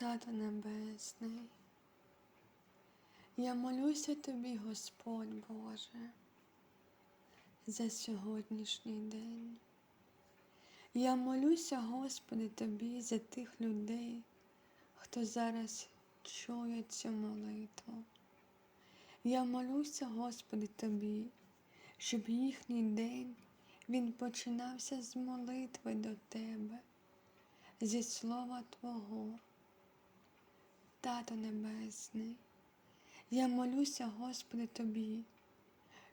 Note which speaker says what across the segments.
Speaker 1: Тато Небесний, я молюся тобі, Господь Боже, за сьогоднішній день. Я молюся, Господи, тобі за тих людей, хто зараз чує цю молитву. Я молюся, Господи, тобі, щоб їхній день він починався з молитви до Тебе, зі слова Твого. Тато Небесний, я молюся, Господи, Тобі,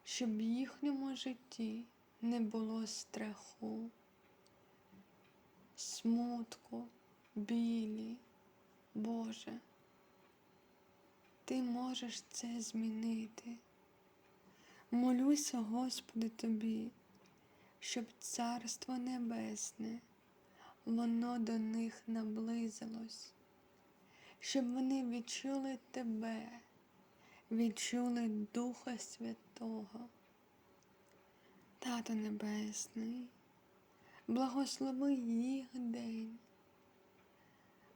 Speaker 1: щоб в їхньому житті не було страху, смутку, білі, Боже. Ти можеш це змінити. Молюся, Господи, Тобі, щоб Царство Небесне, воно до них наблизилось щоб вони відчули Тебе, відчули Духа Святого. Тато Небесний, благослови їх день,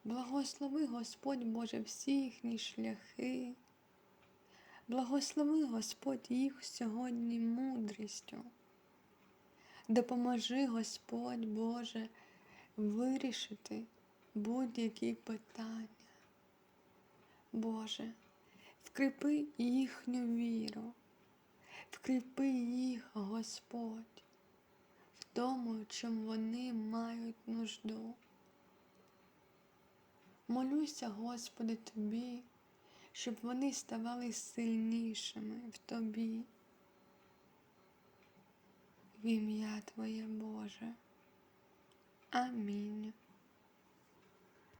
Speaker 1: благослови Господь Боже всі їхні шляхи, благослови Господь їх сьогодні мудрістю. Допоможи Господь Боже вирішити будь-які питання. Боже, вкріпи їхню віру, вкріпи їх, Господь, в тому, чим вони мають нужду. Молюся, Господи, Тобі, щоб вони ставали сильнішими в Тобі. В ім'я Твоє Боже. Амінь.